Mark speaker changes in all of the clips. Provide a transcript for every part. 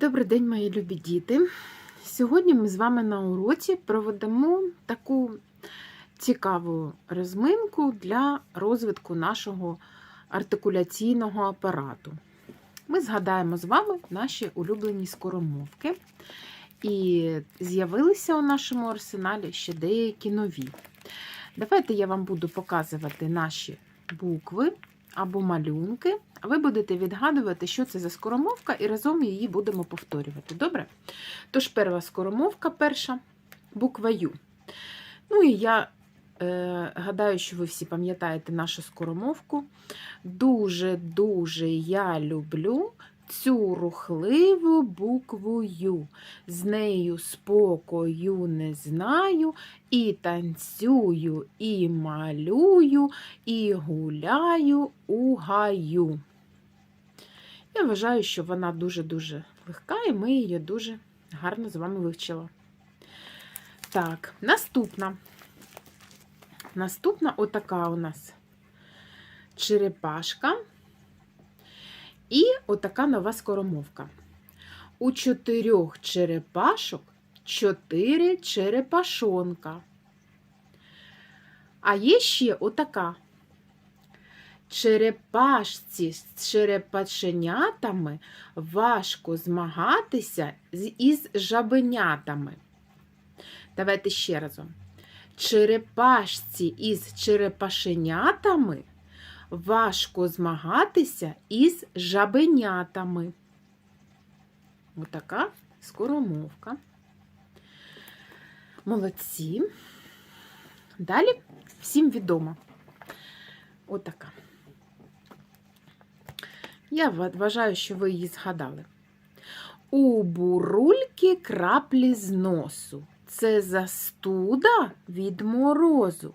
Speaker 1: Добрий день, мої любі діти. Сьогодні ми з вами на уроці проведемо таку цікаву розминку для розвитку нашого артикуляційного апарату. Ми згадаємо з вами наші улюблені скоромовки. І з'явилися у нашому арсеналі ще деякі нові. Давайте я вам буду показувати наші букви або малюнки, ви будете відгадувати, що це за скоромовка, і разом її будемо повторювати. Добре? Тож, перша скоромовка, перша буква Ю. Ну і я е, гадаю, що ви всі пам'ятаєте нашу скоромовку. Дуже-дуже я люблю цю рухливу букву Ю. З нею спокою не знаю, і танцюю, і малюю, і гуляю у гаю. Я вважаю, що вона дуже-дуже легка, і ми її дуже гарно з вами вивчили. Так, наступна. Наступна отака у нас черепашка. І отака нова скоромовка. У чотирьох черепашок чотири черепашонка. А є ще отака. Черепашці з черепашенятами важко змагатися із жабенятами. Давайте ще разом. Черепашці із черепашенятами важко змагатися із жабенятами. Отака скоромовка. Молодці. Далі всім відомо. Отака. Я вважаю, що ви її згадали. У бурульки краплі з носу. Це застуда від морозу.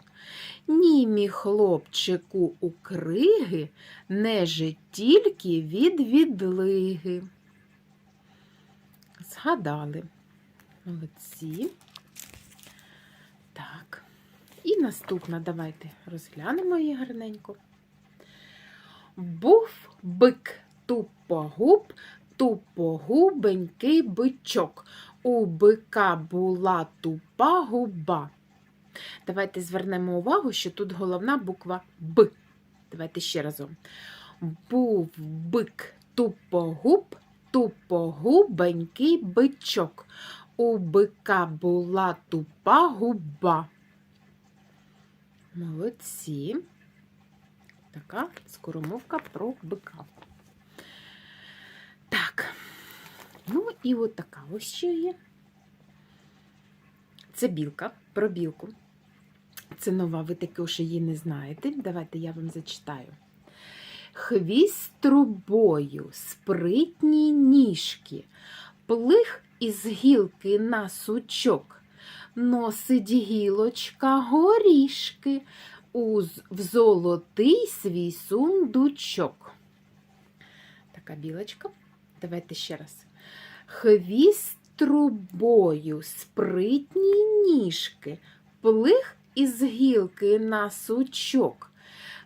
Speaker 1: Ні, мій хлопчику у криги, не же тільки від відлиги. Згадали. Молодці. Так. І наступна, давайте розглянемо її гарненько. Був бик тупогуб, тупогубенький бичок. У бика була тупа губа. Давайте звернемо увагу, що тут головна буква Б. Давайте ще разом. Був бик тупогуб, тупогубенький бичок. У бика була тупа губа. Молодці. Така скоромовка про бика. Так. Ну і от така ось ще є. Це білка, про білку. Це нова, ви також її не знаєте. Давайте я вам зачитаю. Хвіст трубою, спритні ніжки, плих із гілки на сучок, носить гілочка горішки у в золотий свій сундучок. Така білочка. Давайте ще раз. Хвіст трубою, спритні ніжки, плих із гілки на сучок.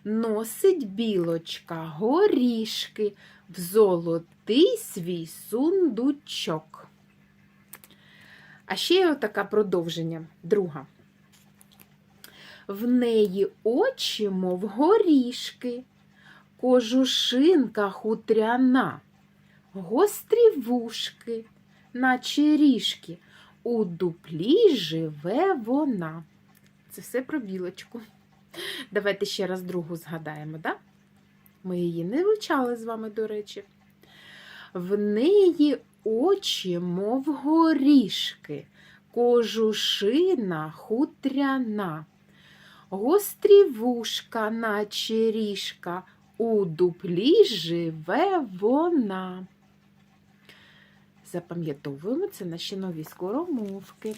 Speaker 1: Носить білочка горішки в золотий свій сундучок. А ще є отака продовження, друга. В неї очі, мов горішки, кожушинка хутряна, гострі вушки, наче ріжки. У дуплі живе вона. Це все про білочку. Давайте ще раз другу згадаємо, да? Ми її не вивчали з вами, до речі. В неї очі, мов горішки, кожушина хутряна, гострі вушка, наче ріжка, у дуплі живе вона. Запам'ятовуємо це наші нові скоромовки.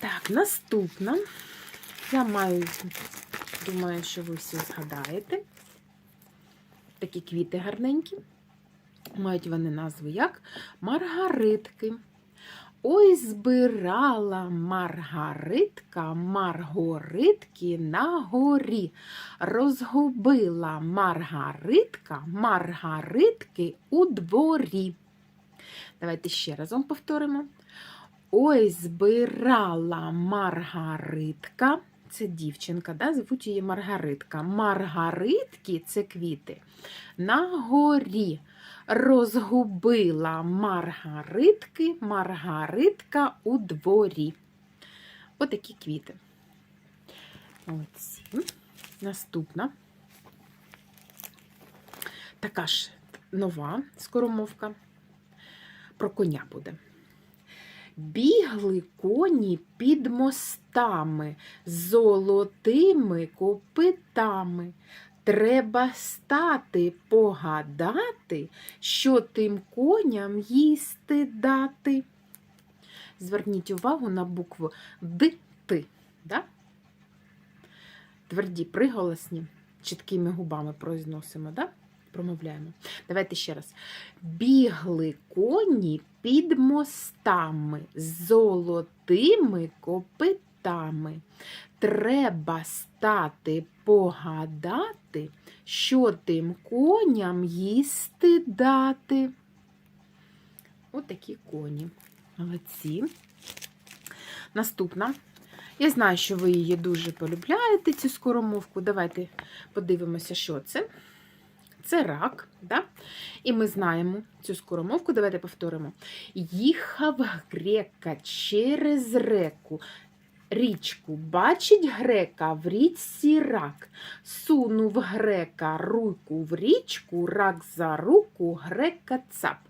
Speaker 1: Так, наступна. Я маю, думаю, що ви всі згадаєте. Такі квіти гарненькі. Мають вони назву як маргаритки. Ой збирала Маргаритка Маргоритки на горі. Розгубила Маргаритка Маргаритки у дворі. Давайте ще разом повторимо. Ой збирала Маргаритка. Це дівчинка, да? звуть її Маргаритка. Маргаритки це квіти. На горі розгубила маргаритки, маргаритка у дворі. Отакі квіти. Оці. Наступна. Така ж нова скоромовка. Про коня буде. Бігли коні під мостами золотими копитами. Треба стати погадати, що тим коням їсти дати. Зверніть увагу на букву Д, Да? Тверді приголосні, чіткими губами произносимо, да? Промовляємо. Давайте ще раз. Бігли коні під мостами золотими копитами. Треба стати погадати, що тим коням їсти дати. Отакі коні. Молодці. Наступна. Я знаю, що ви її дуже полюбляєте, цю скоромовку. Давайте подивимося, що це. Це рак, да? і ми знаємо цю скоромовку. Давайте повторимо. Їхав грека через реку, річку. Бачить грека в річці рак. Сунув грека руку в річку, рак за руку, грека цап.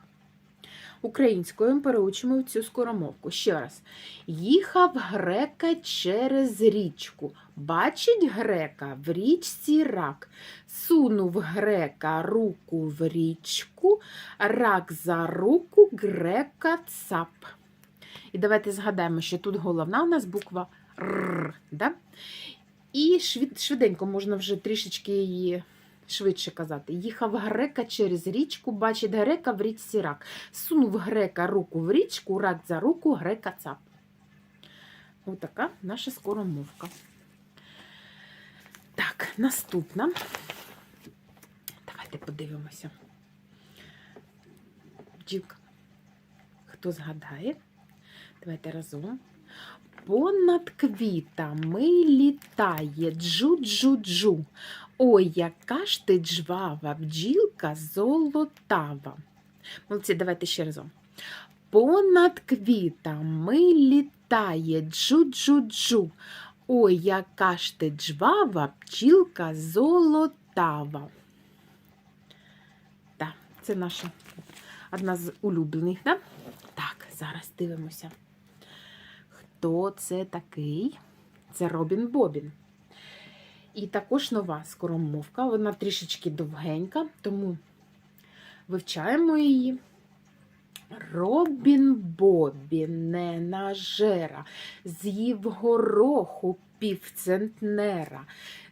Speaker 1: Українською переучимо цю скоромовку. Ще раз. Їхав грека через річку. Бачить грека в річці рак. Сунув грека руку в річку, рак за руку грека цап. І давайте згадаємо, що тут головна у нас буква Р. Да? І швид, швиденько можна вже трішечки її швидше казати. Їхав грека через річку, бачить грека в річці рак. Сунув грека руку в річку, рак за руку, грека цап. Отака наша скоромовка. Так, наступна. Давайте подивимося. Бджілка. Хто згадає? Давайте разом. Понад квітами літає джу-джу-джу. Ой, яка ж ти джвава, бджілка золотава. Молодці, давайте ще разом. Понад квітами літає джу-джу-джу. Ой, яка ж ти джвава, бджілка золотава. Так, це наша одна з улюблених, да? Так, зараз дивимося. Хто це такий? Це Робін Бобін. І також нова скоромовка, вона трішечки довгенька, тому вивчаємо її. Робін Бобін не нажера, з'їв гороху півцентнера,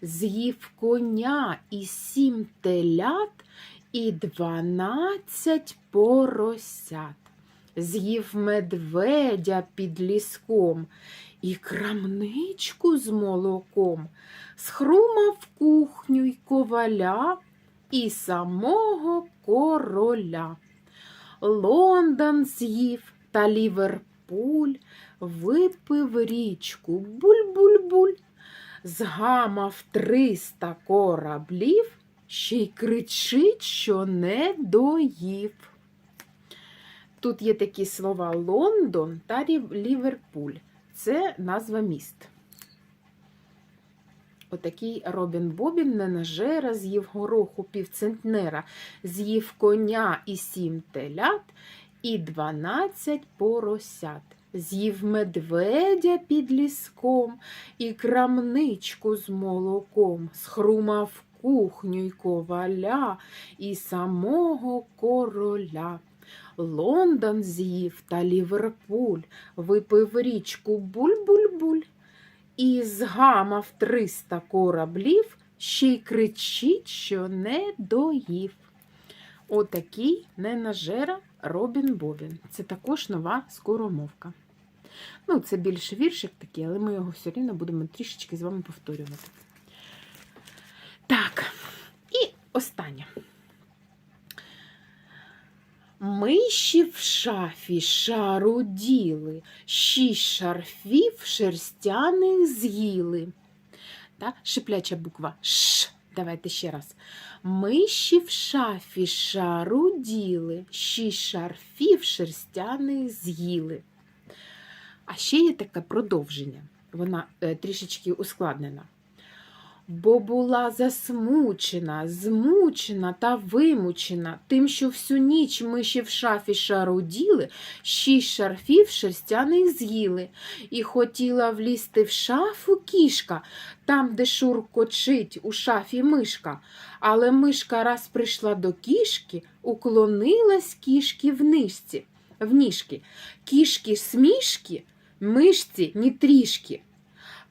Speaker 1: з'їв коня і сім телят, і дванадцять поросят. З'їв медведя під ліском і крамничку з молоком, схрумав кухню й коваля і самого короля. Лондон з'їв та Ліверпуль, випив річку буль-буль-буль, згамав триста кораблів, ще й кричить, що не доїв. Тут є такі слова Лондон та Ліверпуль. Це назва міст. Отакий Робін Бобін ненажера, з'їв гороху півцентнера, з'їв коня і сім телят, і дванадцять поросят. З'їв медведя під ліском і крамничку з молоком, схрумав кухню й коваля і самого короля. Лондон з'їв та Ліверпуль, випив річку буль-буль-буль і згамав триста кораблів, ще й кричить, що не доїв. Отакий ненажера Робін Бобін. Це також нова скоромовка. Ну, це більше віршик такий, але ми його все рівно будемо трішечки з вами повторювати. Так, і останнє. Миші в шафі шаруділи, шість шарфів шерстяних з'їли. Так, шипляча буква Ш. Давайте ще раз. Миші в шафі шаруділи, шість шарфів шерстяних з'їли. А ще є таке продовження. Вона е, трішечки ускладнена. Бо була засмучена, змучена та вимучена тим, що всю ніч миші в шафі шаруділи, шість шарфів шерстяних з'їли, і хотіла влізти в шафу кішка, там, де шуркочить у шафі мишка. Але мишка раз прийшла до кішки, уклонилась кішки в нишці, в ніжки. Кішки смішки, мишці ні трішки.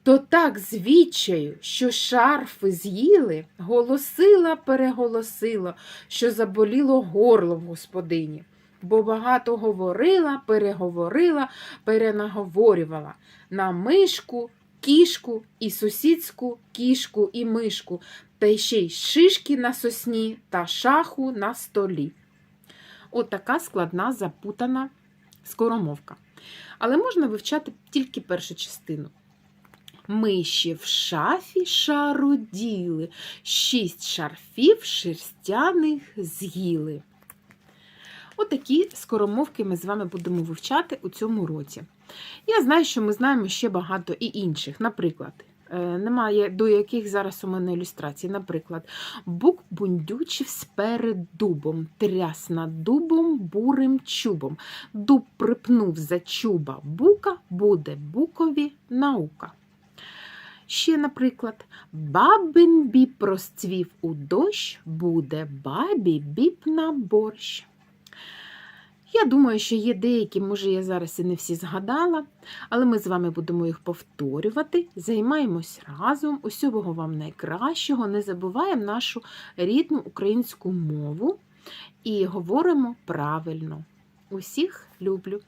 Speaker 1: То так з відчаю, що шарфи з'їли, голосила, переголосила, що заболіло горло в господині, бо багато говорила, переговорила, перенаговорювала на мишку, кішку і сусідську кішку і мишку, та ще й шишки на сосні та шаху на столі. Отака складна запутана скоромовка. Але можна вивчати тільки першу частину. Миші в шафі шаруділи, шість шарфів шерстяних з'їли. Отакі скоромовки ми з вами будемо вивчати у цьому році. Я знаю, що ми знаємо ще багато і інших. Наприклад, е, немає до яких зараз у мене ілюстрацій. Наприклад, бук бундючив сперед дубом, тряс над дубом бурим чубом. Дуб припнув за чуба бука, буде букові наука. Ще, наприклад, бабин біб розцвів у дощ, буде бабі біб на борщ. Я думаю, що є деякі, може, я зараз і не всі згадала, але ми з вами будемо їх повторювати, займаємось разом, усього вам найкращого, не забуваємо нашу рідну українську мову і говоримо правильно. Усіх люблю!